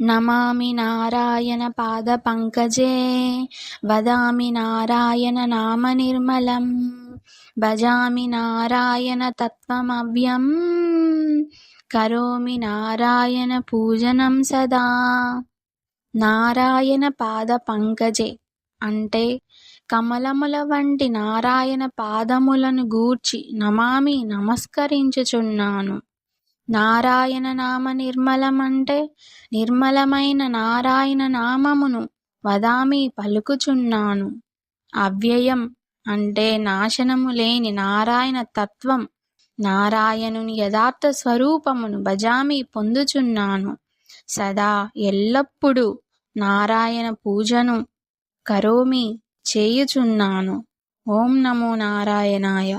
నమామి నారాయణ పాద పంకజే వదామి నారాయణ నామ నిర్మలం భజామి నారాయణ తత్వమవ్యం. కరోమి నారాయణ పూజనం సదా. నారాయణ పాద పంకజే అంటే కమలముల వంటి నారాయణ పాదములను గూర్చి నమామి నమస్కరించుచున్నాను. నారాయణ నామ నిర్మలమంటే నిర్మలమైన నారాయణ నామమును వదామి పలుకుచున్నాను. అవ్యయం అంటే నాశనము లేని నారాయణ తత్వం నారాయణుని యథార్థ స్వరూపమును భజామి పొందుచున్నాను. సదా ఎల్లప్పుడూ నారాయణ పూజను కరోమి చేయుచున్నాను. ఓం నమో నారాయణాయ.